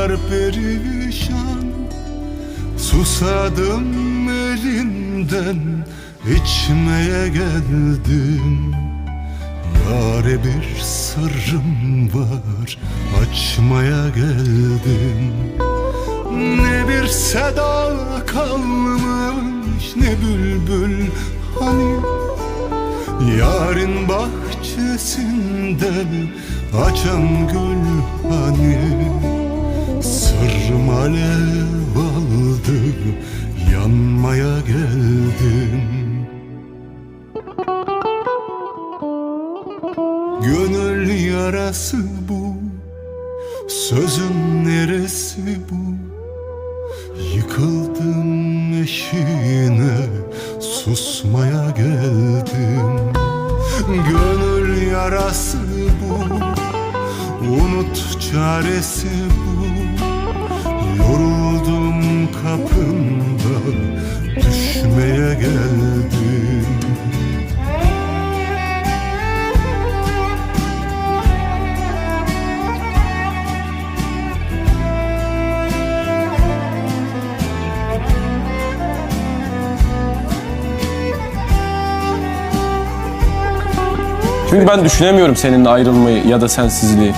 kadar perişan Susadım elinden içmeye geldim. Yare bir sırrım var açmaya geldim. Ne bir seda kalmış ne bülbül hani. Yarın bahçesinde açan gül hani alev aldı yanmaya geldim. Gönül yarası bu Sözün neresi bu? Yıkıldım eşiğine Susmaya geldim. Gönül yarası bu Unut çaresi bu Yoruldum kapında Düşmeye geldim Çünkü ben düşünemiyorum seninle ayrılmayı ya da sensizliği.